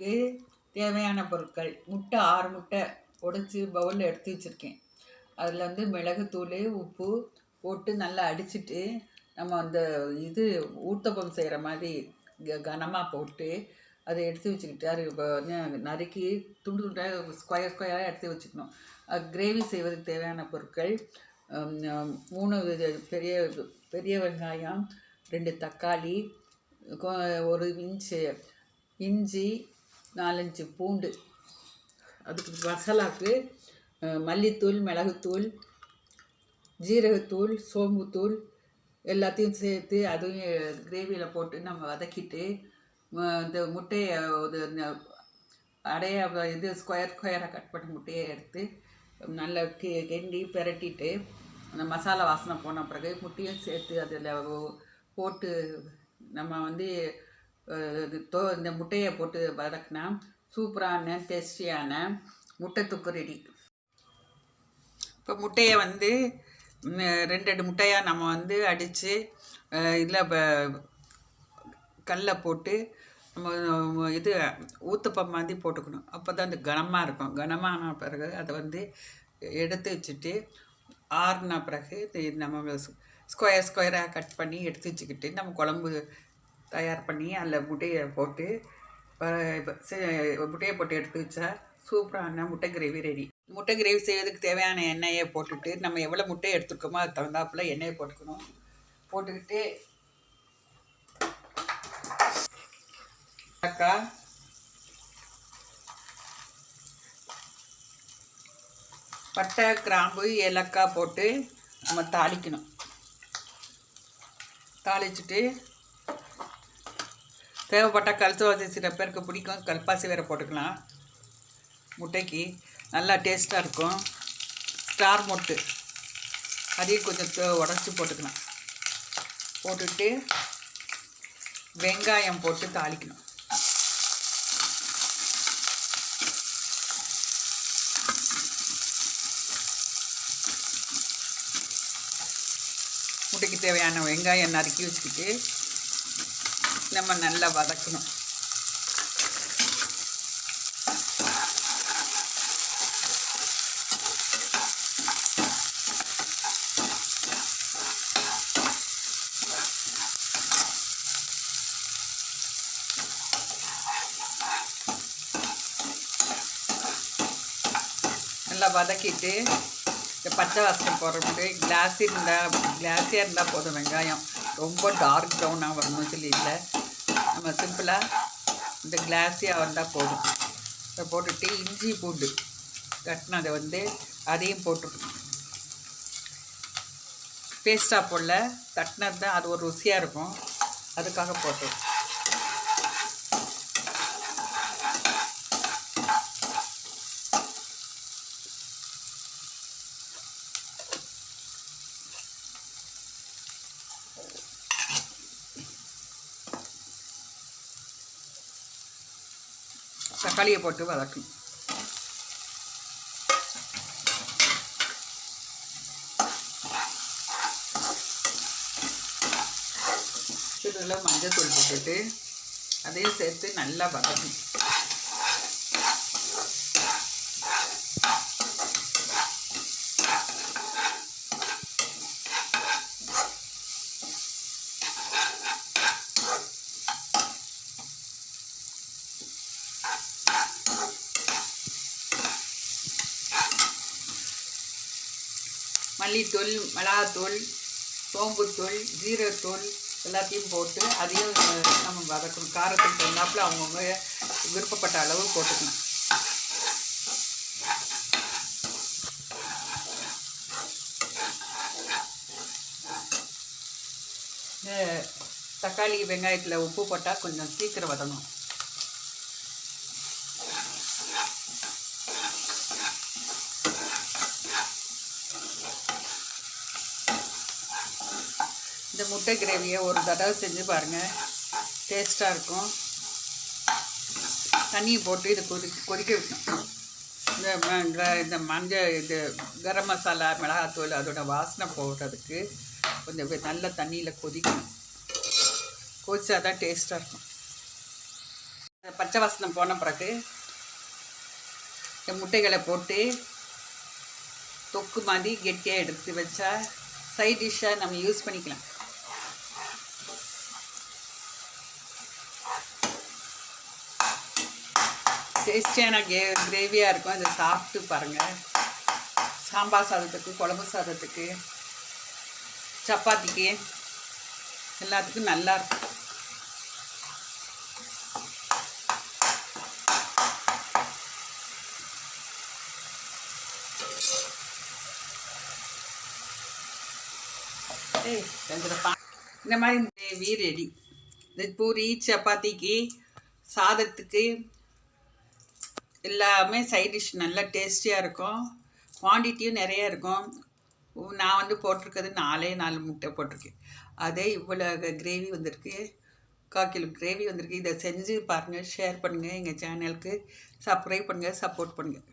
செய்கிறதுக்கு தேவையான பொருட்கள். முட்டை ஆறு முட்டை உடைச்சி பவுலில் எடுத்து வச்சுருக்கேன். அதில் வந்து மிளகுத்தூள் உப்பு போட்டு நல்லா அடிச்சுட்டு நம்ம அந்த இது ஊத்தப்பம் செய்கிற மாதிரி க கனமாக போட்டு அதை எடுத்து வச்சுக்கிட்டு அது நறுக்கி துண்டு துண்டாக ஸ்கொயர் ஸ்கொயராக எடுத்து வச்சுக்கணும். அது கிரேவி செய்வதற்கு தேவையான பொருட்கள் மூணு பெரிய பெரிய வெங்காயம் ரெண்டு தக்காளி ஒரு இன்ச்சு இஞ்சி நாலஞ்சு பூண்டு. அதுக்கு மசாலாவுக்கு மல்லித்தூள் மிளகுத்தூள் ஜீரகத்தூள் சோம்புத்தூள் எல்லாத்தையும் சேர்த்து அதையும் கிரேவியில் போட்டு நம்ம வதக்கிட்டு இந்த முட்டையை இது அடைய இது ஸ்கொயர் ஸ்கொயராக கட் பண்ண முட்டையை எடுத்து நல்லா கி கிண்டி பிரட்டிட்டு அந்த மசாலா வாசனை போன பிறகு முட்டையும் சேர்த்து அதில் போட்டு நம்ம வந்து தோ இந்த முட்டையை போட்டு வதக்கினா சூப்பரான டேஸ்டியான முட்டை தொக்கு ரெடி இப்போ முட்டையை வந்து ரெண்டு ரெண்டு முட்டையாக நம்ம வந்து அடித்து இதில் கல்லை போட்டு நம்ம இது ஊத்தப்பம் மாதிரி போட்டுக்கணும். அப்போ தான் அந்த கனமாக இருக்கும். கனமான பிறகு அதை வந்து எடுத்து வச்சுட்டு ஆறுன பிறகு இது நம்ம ஸ்கொயர் ஸ்கொயராக கட் பண்ணி எடுத்து வச்சுக்கிட்டு நம்ம குழம்பு தயார் பண்ணி அதில் முட்டையை போட்டு முட்டையை போட்டு எடுத்து வச்சா சூப்பரான முட்டை கிரேவி ரெடி. முட்டை கிரேவி செய்வதுக்கு தேவையான எண்ணெயை போட்டுட்டு நம்ம எவ்வளோ முட்டையை எடுத்துருக்கோமோ அது தகுந்தாப்புல எண்ணெயை போட்டுக்கணும். போட்டுக்கிட்டு அக்கா பட்டை கிராம்பு ஏலக்காய் போட்டு நம்ம தாளிக்கணும். தாளிச்சிட்டு தேவைப்பட்டால் கழுத்துவாசி சில பேருக்கு பிடிக்கும். கல்பாசி வேறு போட்டுக்கலாம். முட்டைக்கு நல்லா டேஸ்ட்டாக இருக்கும். ஸ்டார் மொட்டு. அதையும் கொஞ்சம் உடச்சி போட்டுக்கலாம். போட்டுட்டு வெங்காயம் போட்டு தாளிக்கணும். முட்டைக்கு தேவையான வெங்காயம் நறுக்கி வச்சுக்கிட்டு நம்ம நல்லா வதக்கணும். நல்லா வதக்கிட்டு இந்த பச்சை வாசனை போடுறது கிளாஸி இருந்தால் கிளாஸியாக இருந்தால் போதும் வெங்காயம். ரொம்ப டார்க் ப்ரௌனாக வரணும் சொல்லி இல்லை நம்ம சிம்பிளாக இந்த கிளாஸியாக வந்தால் போதும். இதை போட்டுட்டு இஞ்சி பூண்டு கட்டினதை வந்து அதையும் போட்டுருக்கணும் பேஸ்ட்டாக போடல தட்டினது தான் அது ஒரு ருசியாக இருக்கும். அதுக்காக போட்டோம். தக்காளியை போட்டு வதக்கணும். இதில் மஞ்சள் தூள் போட்டுட்டு அதையும் சேர்த்து நல்லா வதக்கணும். மல்லித்தூள் மிளகாத்தூள் சோம்புத்தூள் ஜீரகத்தூள் எல்லாத்தையும் போட்டு அதையும் நம்ம வதக்கணும். காரத்துக்கு தகுந்தாப்புல அவங்கவுங்க விருப்பப்பட்ட அளவு போட்டுக்கணும். இந்த தக்காளி வெங்காயத்தில் உப்பு போட்டால் கொஞ்சம் சீக்கிரம் வதங்கும் இந்த முட்டை கிரேவியை ஒரு தடவை செஞ்சு பாருங்கள் டேஸ்ட்டாக இருக்கும். தண்ணியை போட்டு இது கொதி கொதிக்க வைக்கணும். இந்த இந்த மஞ்சள் இது கரம் மசாலா மிளகாத்தூள் அதோட வாசனை போடுறதுக்கு கொஞ்சம் நல்ல தண்ணியில் கொதிக்கணும். கொதிச்சா தான் டேஸ்ட்டாக இருக்கும். பச்சை வாசனை போன பிறகு இந்த முட்டைகளை போட்டு தொக்கு மாதிரி கெட்டியாக எடுத்து வச்சா சைட் டிஷ்ஷாக நம்ம யூஸ் பண்ணிக்கலாம். டேஸ்டியான கே கிரேவியாக இருக்கும். அதை சாப்பிட்டு பாருங்கள் சாம்பார் சாதத்துக்கு குழம்பு சாதத்துக்கு சப்பாத்திக்கு எல்லாத்துக்கும் நல்லா இருக்கும். இந்த மாதிரி கிரேவி ரெடி. இந்த பூரி சப்பாத்திக்கு சாதத்துக்கு எல்லாமே சைட் டிஷ் நல்லா டேஸ்டியாக இருக்கும். குவான்டிட்டியும் நிறைய இருக்கும். நான் வந்து போட்டிருக்கிறது நாலே நாலு முட்டை போட்டிருக்கேன். அதே இவ்வளோ கிரேவி வந்திருக்கு. கால் கிலோ கிரேவி வந்திருக்கு. இதை செஞ்சு பாருங்கள் ஷேர் பண்ணுங்கள் எங்கள் சேனலுக்கு சப்ஸ்கிரைப் பண்ணுங்கள் சப்போர்ட் பண்ணுங்கள்